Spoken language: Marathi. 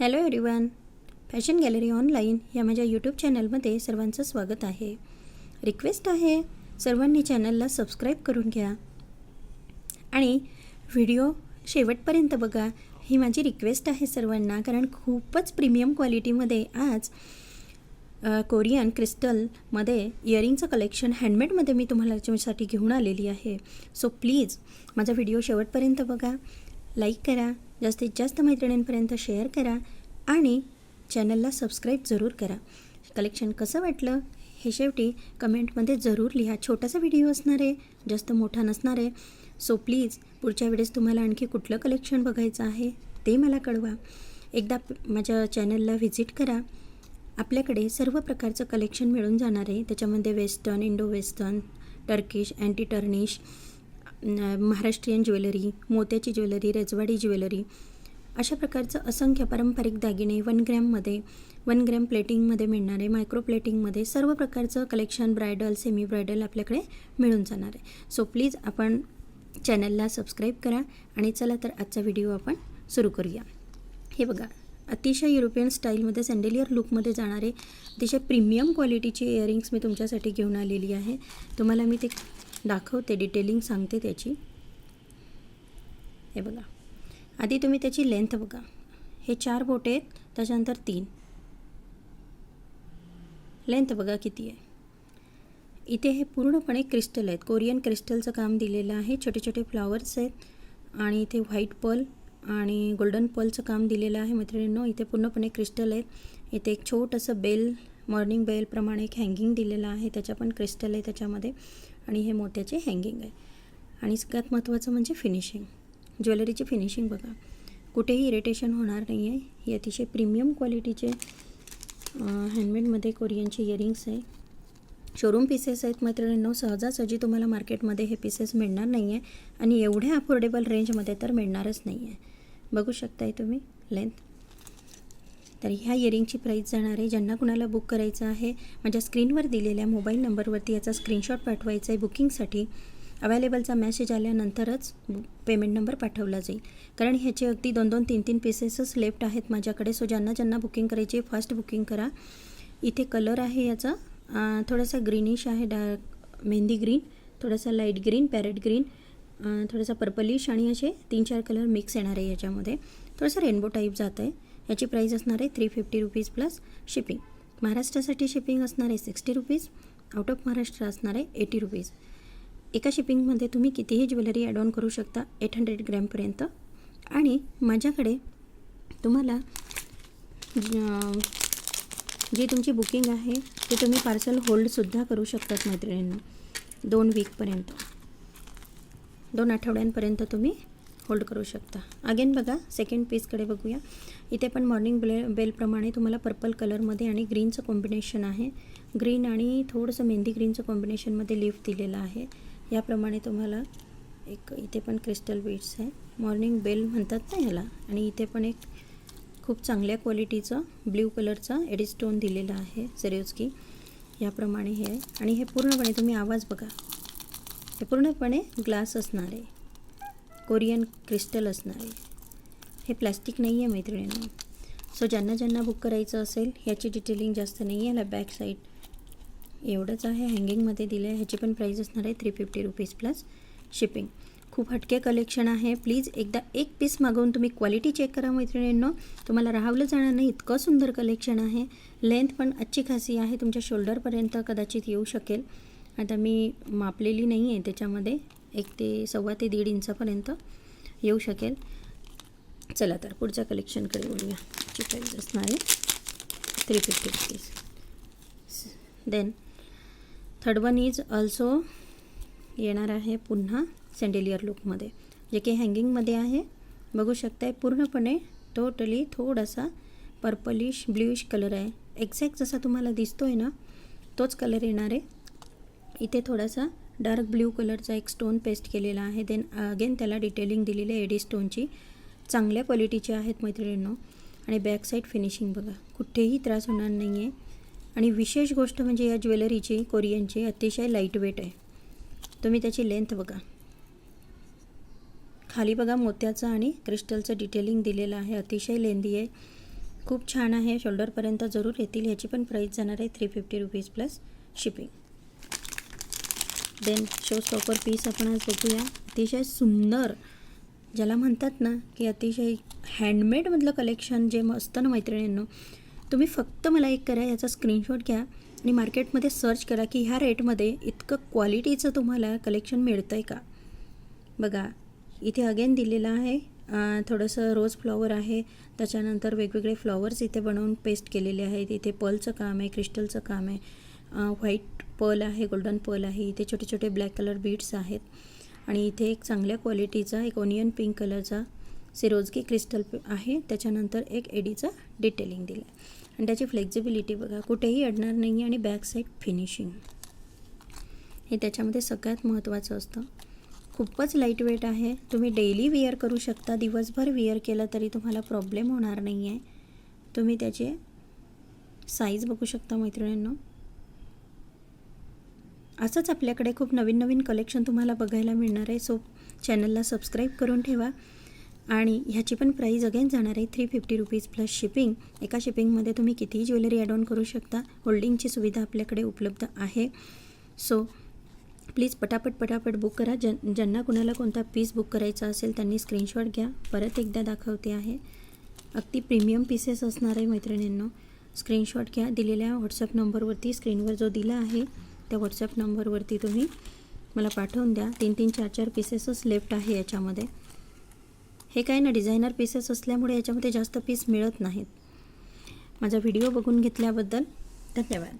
Hello everyone fashion gallery online या माझ्या यूट्यूब चॅनलमध्ये सर्वांचं स्वागत आहे. रिक्वेस्ट आहे सर्वांनी चॅनलला सबस्क्राईब करून घ्या. आणि व्हिडिओ शेवटपर्यंत बघा ही माझी रिक्वेस्ट आहे सर्वांना कारण खूपच प्रीमियम क्वालिटीमध्ये आज कोरियन क्रिस्टलमध्ये इयरिंगचं कलेक्शन हँडमेडमध्ये मी तुम्हाला तुमच्यासाठी घेऊन आलेली आहे. सो प्लीज माझा व्हिडिओ शेवटपर्यंत बघा. लाईक करा. जास्तीत जास्त मैत्रिणींपर्यंत शेअर करा आणि चॅनलला सबस्क्राईब जरूर करा. कलेक्शन कसं वाटलं? हे शेवटी कमेंटमध्ये जरूर लिहा. छोटासा व्हिडिओ असणार आहे जास्त मोठा नसणार आहे. सो प्लीज पुढच्या वेळेस तुम्हाला आणखी कुठलं कलेक्शन बघायचं आहे ते मला कळवा. एकदा माझ्या चॅनलला व्हिजिट करा. आपल्याकडे सर्व प्रकारचं कलेक्शन मिळून जाणार आहे. त्याच्यामध्ये western Indo western Turkish anti tarnish Maharashtrian jewellery मोत्याची ज्वेलरी रजवाडी ज्वेलरी अशा प्रकारचं असंख्य पारंपरिक दागिने वन ग्रॅममध्ये वन ग्रॅम प्लेटिंगमध्ये मिळणारे मायक्रो प्लेटिंगमध्ये सर्व प्रकारचं कलेक्शन ब्रायडल सेमी ब्रायडल आपल्याकडे मिळून जाणार आहे. सो प्लीज आपण चॅनलला सबस्क्राईब करा आणि चला तर आजचा व्हिडिओ आपण सुरू करूया. हे बघा अतिशय युरोपियन स्टाईलमध्ये सँडेलियर लुकमध्ये जाणारे अतिशय प्रीमियम क्वालिटीचे इयरिंग्स मी तुमच्यासाठी घेऊन आलेली आहे. तुम्हाला मी ते दाखवते डिटेलिंग सांगते त्याची. हे बघा. आधी तुम्ही त्याची लेंथ बघा. हे चार बोटे आहेत त्याच्यानंतर तीन. लेंथ बघा किती आहे. इथे हे पूर्णपणे क्रिस्टल आहेत. कोरियन क्रिस्टलचं काम दिलेलं आहे. छोटे छोटे फ्लॉवर्स आहेत. आणि इथे व्हाईट पर्ल आणि गोल्डन पर्लचं काम दिलेलं आहे मैत्रिणींनो. इथे पूर्णपणे क्रिस्टल आहेत. इथे एक छोटंसं बेल मॉर्निंग बेलप्रमाणे एक हँगिंग दिलेलं आहे. त्याच्या पण क्रिस्टल आहे त्याच्यामध्ये. आणि हे मोत्याचे हँगिंग आहे. आणि सगळ्यात महत्त्वाचं म्हणजे फिनिशिंग ज्वेलरीची फिनिशिंग बघा. कुठेही इरिटेशन होणार नाही आहे ही अतिशय प्रीमियम क्वालिटीचे हँडमेडमध्ये कोरियनचे इयरिंग्स आहे. शोरूम पीसेस आहेत मैत्रिणींनो. सहजासहजी तुम्हाला मार्केटमध्ये हे पीसेस मिळणार नाही आहे आणि एवढ्या अफोर्डेबल रेंजमध्ये तर मिळणारच नाही आहे बघू शकताय तुम्ही. लेंथ तर ह्या इयरिंगची प्राईस जाणार आहे. ज्यांना कुणाला बुक करायचं आहे माझ्या स्क्रीनवर दिलेल्या मोबाईल नंबरवरती याचा स्क्रीनशॉट पाठवायचा आहे बुकिंगसाठी अवेलेबलचा मेसेज आल्यानंतरच पेमेंट नंबर पाठवला जाईल. कारण ह्याचे अगदी दोन दोन तीन तीन पीसेसच लेफ्ट आहेत माझ्याकडे. सो ज्यांना ज्यांना बुकिंग करायची आहे फास्ट बुकिंग करा. इथे कलर आहे याचा. थोडासा ग्रीनिश आहे डार्क मेहंदी ग्रीन थोडासा लाइट ग्रीन पॅरेट ग्रीन थोडासा पर्पलिश आणि असे तीन चार कलर मिक्स येणार आहे याच्यामध्ये. थोडंसं रेनबो टाईप जात आहे याची प्राईस असणार आहे three fifty rupees plus shipping महाराष्ट्रासाठी शिपिंग असणार आहे sixty rupees out of Maharashtra असणार आहे एटी रुपीज एका शिपिंगमध्ये तुम्ही कितीही ज्वेलरी ॲड ऑन करू शकता एट हंड्रेड ग्रॅमपर्यंत आणि माझ्याकडे तुम्हाला जी तुमची बुकिंग आहे ते तुम्ही पार्सल होल्डसुद्धा करू शकतात मैत्रिणींना. दोन वीकपर्यंत दोन आठवड्यांपर्यंत तुम्ही होल्ड करू शकता. अगेन बघा सेकंड पीसकडे बघूया. इथे पण मॉर्निंग बेल बेलप्रमाणे तुम्हाला पर्पल कलरमध्ये आणि ग्रीनचं कॉम्बिनेशन आहे. ग्रीन आणि थोडंसं मेहंदी ग्रीनचं कॉम्बिनेशनमध्ये लिफ्ट दिलेलं आहे. याप्रमाणे तुम्हाला एक इथे पण क्रिस्टल बीट्स आहे. मॉर्निंग बेल म्हणतात ना ह्याला आणि इथे पण एक खूप चांगल्या क्वालिटीचं ब्ल्यू कलरचा एडिस्टोन दिलेला आहे सेरिओस्की याप्रमाणे हे आहे. आणि हे पूर्णपणे तुम्ही आवाज बघा. हे पूर्णपणे ग्लास असणार आहे. कोरियन क्रिस्टल असणार आहे. हे प्लॅस्टिक नाही आहे मैत्रिणींना. सो ज्यांना ज्यांना बुक करायचं असेल ह्याची डिटेलिंग जास्त नाही आहे ह्याला बॅक साईड एवढंच आहे. हँगिंगमध्ये दिलं आहे ह्याची पण प्राईस असणार आहे three fifty rupees plus shipping खूप हटके कलेक्शन आहे. प्लीज एकदा एक पीस मागवून तुम्ही क्वालिटी चेक करा मैत्रिणींनो. तुम्हाला राहावलं जाणार नाही. इतकं सुंदर कलेक्शन आहे. लेंथ पण अच्छी खासी आहे. तुमच्या शोल्डरपर्यंत कदाचित येऊ शकेल. आता मी मापलेली नाही आहे त्याच्यामध्ये. एक ते सव्वा ते दीड इंचापर्यंत येऊ शकेल. चला तर पुढच्या कलेक्शनकडे बोलूया ची प्राईस असणार आहे three fifty rupees then third one is also येणार आहे पुन्हा सँडेलियर लुकमध्ये जे की हँगिंगमध्ये आहे. बघू शकताय पूर्णपणे टोटली थोडासा पर्पलिश ब्ल्यूश कलर आहे. एक्झॅक्ट जसा तुम्हाला दिसतो आहे ना तोच कलर येणार आहे. इथे थोडासा डार्क ब्ल्यू कलरचा एक स्टोन पेस्ट केलेला आहे. देन अगेन त्याला डिटेलिंग दिलेली आहे एडी स्टोनची चांगल्या क्वालिटीची आहेत मैत्रिणींनो. आणि बॅक साईड फिनिशिंग बघा. कुठेही त्रास होणार नाही आहे आणि विशेष गोष्ट म्हणजे या ज्वेलरीची कोरियनची अतिशय लाइट वेट आहे. तुम्ही त्याची लेंथ बघा. खाली बघा मोत्याचं आणि क्रिस्टलचं डिटेलिंग दिलेलं आहे. अतिशय लेंदी आहे. खूप छान आहे. शोल्डरपर्यंत जरूर येतील. ह्याची पण प्राईस जाणार आहे three fifty rupees plus shipping then show stopper piece आपण आज बघूया. अतिशय सुंदर. ज्याला म्हणतात ना की अतिशय हँडमेडमधलं कलेक्शन जे मस्त ना मैत्रिणींनो तुम्ही फक्त मला एक करा याचा स्क्रीनशॉट घ्या आणि मार्केटमध्ये सर्च करा की ह्या रेटमध्ये इतकं क्वालिटीचं तुम्हाला कलेक्शन मिळतं आहे का? बघा इथे अगेन दिलेलं आहे. थोडंसं रोज फ्लॉवर आहे. त्याच्यानंतर वेगवेगळे फ्लॉवर्स इथे बनवून पेस्ट केलेले आहेत. इथे पर्लचं काम आहे क्रिस्टलचं काम आहे. व्हाईट पर्ल आहे गोल्डन पर्ल आहे इथे छोटे छोटे ब्लॅक कलर बीड्स आहेत. आणि इथे एक चांगल्या क्वालिटीचा एक ओनियन पिंक कलरचा सिरोजकी क्रिस्टल आहे. त्याच्यानंतर एक एडीचा डिटेलिंग दिलं आहे आणि त्याची फ्लेक्झिबिलिटी बघा कुठेही अडणार नाही आहे आणि बॅक साईड फिनिशिंग हे त्याच्यामध्ये सगळ्यात महत्त्वाचं असतं. खूपच लाइट वेट आहे. तुम्ही डेली वेअर करू शकता. दिवसभर वेअर केलं तरी तुम्हाला प्रॉब्लेम होणार नाही आहे तुम्ही त्याचे साईज बघू शकता मैत्रिणींना. असंच आपल्याकडे खूप नवीन नवीन कलेक्शन तुम्हाला बघायला मिळणार आहे. सो चॅनलला सबस्क्राईब करून ठेवा. आणि ह्याची पण प्राईज अगेन जाणार आहे three fifty rupees plus shipping एका शिपिंगमध्ये तुम्ही कितीही ज्वेलरी ॲड ऑन करू शकता. होल्डिंगची सुविधा आपल्याकडे उपलब्ध आहे. सो प्लीज पटापट पटापट बुक करा. जन ज्यांना कुणाला कोणता पीस बुक करायचा असेल त्यांनी स्क्रीनशॉट घ्या. परत एकदा दाखवते आहे. अगदी प्रीमियम पीसेस असणार आहे मैत्रिणींनो. स्क्रीनशॉट घ्या. दिलेल्या व्हॉट्सअप नंबरवरती स्क्रीनवर जो दिला आहे त्या व्हॉट्सअप नंबरवरती तुम्ही मला पाठवून द्या. तीन तीन चार चार पीसेसच लेफ्ट आहे याच्यामध्ये. हे काय ना डिझायनर पीसेस असल्यामुळे याच्यामध्ये जास्त पीस मिळत नाहीत. माझा व्हिडिओ बघून घेतल्याबद्दल धन्यवाद.